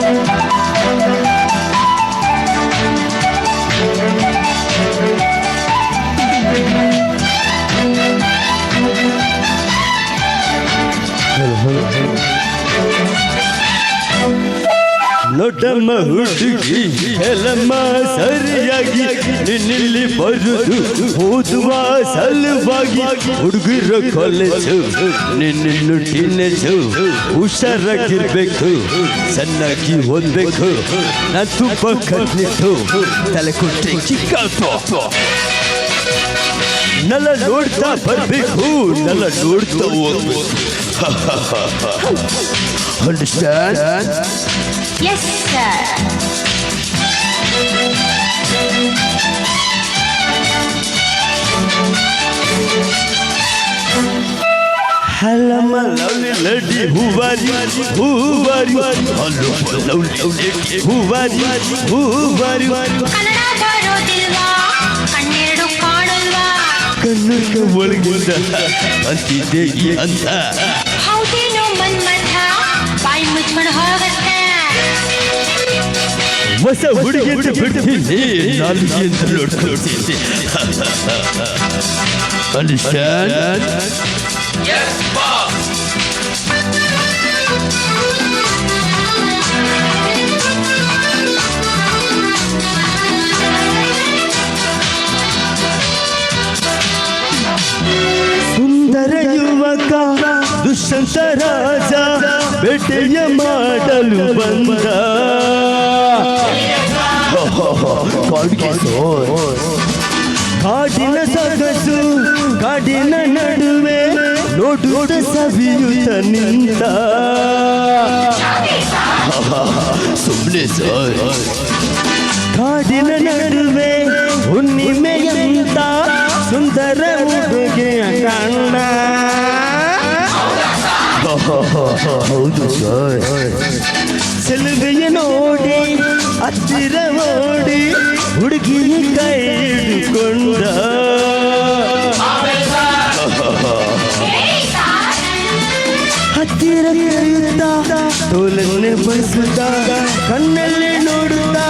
Thank you. ನೋಡಮ್ಮ ಹುಡುಗಿ ಎಲ್ಲಮ್ಮ ಸರಿಯಾಗಿ ನಿನ್ನಲ್ಲಿ ಬರುದು. ಓದುವ ಸಲುವಾಗಿ ಹುಡುಗರ ಕಾಲೇಜು ನಿನ್ನನ್ನು ಟೀನೇಜು ಹುಷಾರಾಗಿರ್ಬೇಕು. ಚೆನ್ನಾಗಿ ಓದ್ಬೇಕು. ನಾನು ತುಂಬ ಕಲಿತು ತಲೆ ಕೊಟ್ಟೆ ಚಿಕ್ಕ ನೆಲ ನೋಡ್ತಾ ಬರ್ಬೇಕು. ನೆಲ ನೋಡ್ತಾ ಹೋಗ್ಬೇಕು understand Yes sir Hello, lovely lady, who are you? Who are you? Hello, lovely lady, who are you? Who are you? Kannada ಬರೋದಿಲ್ವಾ ಕಣ್ಣೆರಡು ಕಾಣಲ್ವಾ ಕನ್ನಡ ಒಳಗಿಂದ ಅಂತಿದೆ ಈ ಅಂತ ಹೊಸ ಹುಡುಗಿ ಅಂತ ಬಿಡ್ತೀನಿ ನಾಲ್ಗೆ ಅಂತ ನೋಡ್ಕೊಳ್ತೀನಿ ಅಂಡರ್ಸ್ಟ್ಯಾಂಡ್ ದುಷ್ಯಂತ ರಾಜ ಬೇಟೆಯ ಮಾಡಲು ಬಂದ. ಕಾಡಿನ ಸಗಸು ಕಾಡಿನ ನಡುವೆ ನೋಡುತ್ತ ಸವಿಯುತ್ತ ನಿಂತ. ಸುಮ್ಮನೆ ಕಾಡಿನ ನಡುವೆ ಹುಣ್ಣಿಮೆಯಂತ ಸುಂದರ ಉಡುಗೆಯ ಕಂಡ ಹೌದು ಸರ್ ನೋಡಿ ಹತ್ತಿರ ಓಡಿ ಹುಡುಗಿ ಕೈಕೊಂಡ ಹತ್ತಿರ ಕರೆಯುತ್ತಾ ತೋಲನ್ನೇ ಬಡಿಸುತ್ತಾ ಕಣ್ಣಲ್ಲಿ ನೋಡುತ್ತಾ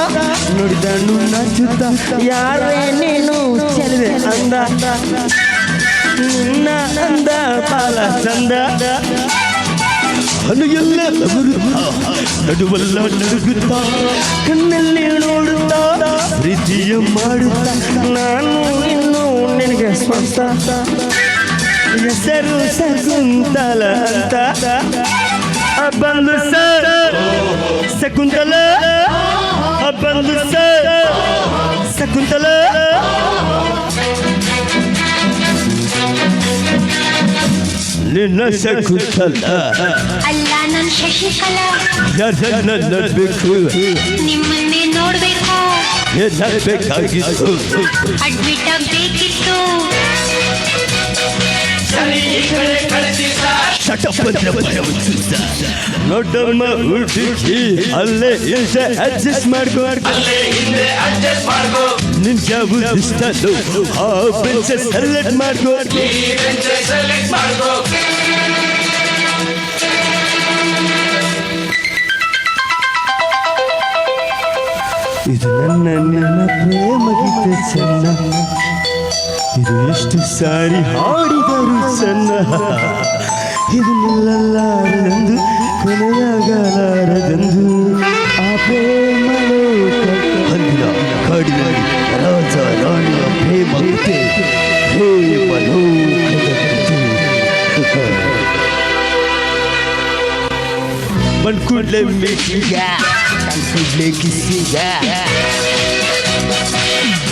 ನೋಡಿದನು ನಾಚುತ್ತಾ ಯಾರೇ ನೀನು ಚೆಲುವೆ ಅಂದ. ನಿನ್ನ ಅಂದ ಪಾಲ ಚಂದ. ಎಲ್ಲ ನಗುತ್ತಾ, ನಡುವಲ್ಲ ನಡುಗುತ್ತಾ ಕಣ್ಣಲ್ಲಿ ನೋಡುತ್ತಾ, ಪ್ರೀತಿಯ ಮಾಡುತ್ತಾ, ನಾನು ಇನ್ನೂ ನಿನಗೆ ಸ್ವಂತ, ಹೆಸರು ಸಕುಂತಲ ಅಂತ. ಬಂದು ಸರ್, ಶಕುಂತಲ, ಆ ಬಂದು ಸರ್, ಶಕುಂತಲ. ನಿನ್ನ ಶಕುಂತಲ ಅಲ್ಲ ನನ್ ಶಶಿಕಲ ಯಾರನ್ನ ನಡ್ಬೇಕು ನಿಮ್ಮನ್ನೇ ನೋಡ್ಬೇಕು. ಏನಾಗಬೇಕಾಗಿತ್ತು ಅಡ್ಮಿಟ್ ಆಗ್ಬೇಕಿತ್ತು. ಶಟಪತ್ರ ಭಯ ಹುಚ್ಚುತ್ತ. ನೋಡಮ್ಮ ಹುಡುಗಿ ಅಲ್ಲೇ ಹಿಂದೆ ಅಡ್ಜಸ್ಟ್ ಮಾಡ್ಕೋ ನಿನ್ ಜಾಬು ಇಷ್ಟದು ಆ ಬೆಂಚ ಸೆಲೆಕ್ಟ್ ಮಾಡ್ಕೋ ಇದು ನನ್ನ ನನ್ನ ಪ್ರೇಮ ಗೀತೆ ಚೆನ್ನ ಇದು ಎಷ್ಟು ಸಾರಿ ಹಾಡಿದರು ಚೆನ್ನ ಇದು ನಿಲ್ಲಲಾರದೆಂದು ಕೊನೆಯಾಗಲಾರದೆಂದು. ಆ ಪ್ರೇಮ ಅಂದಿನ ಕಾಡಿನಲ್ಲಿ ರಾಜ ರಾಣಿಯ ಪ್ರೇಮ ಗೀತೆ ಪ್ರೇಮ ಲೋಕದ ಗೀತೆ. One could let me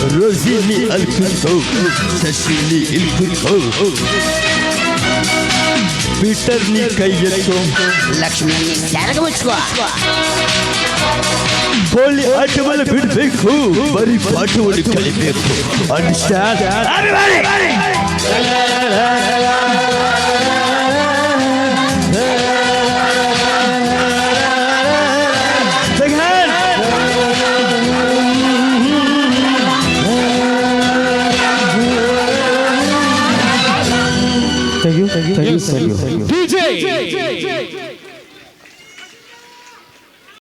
One could make you see Rosini Alkuto Sashini Ilkuto Peter ನೀ ಕೈಯೆತ್ತು ಲಕ್ಷ್ಮಿ ಸೆರಗ ಮುಚ್ಕೋ ಕೋಳಿ ಆಟವನ್ನು ಬಿಡಬೇಕು ಬರೀ ಪಾಠವನ್ನು ಕಲಿಬೇಕು ಅಂಡರ್ಸ್ಟ್ಯಾಂಡ್ serio. DJ.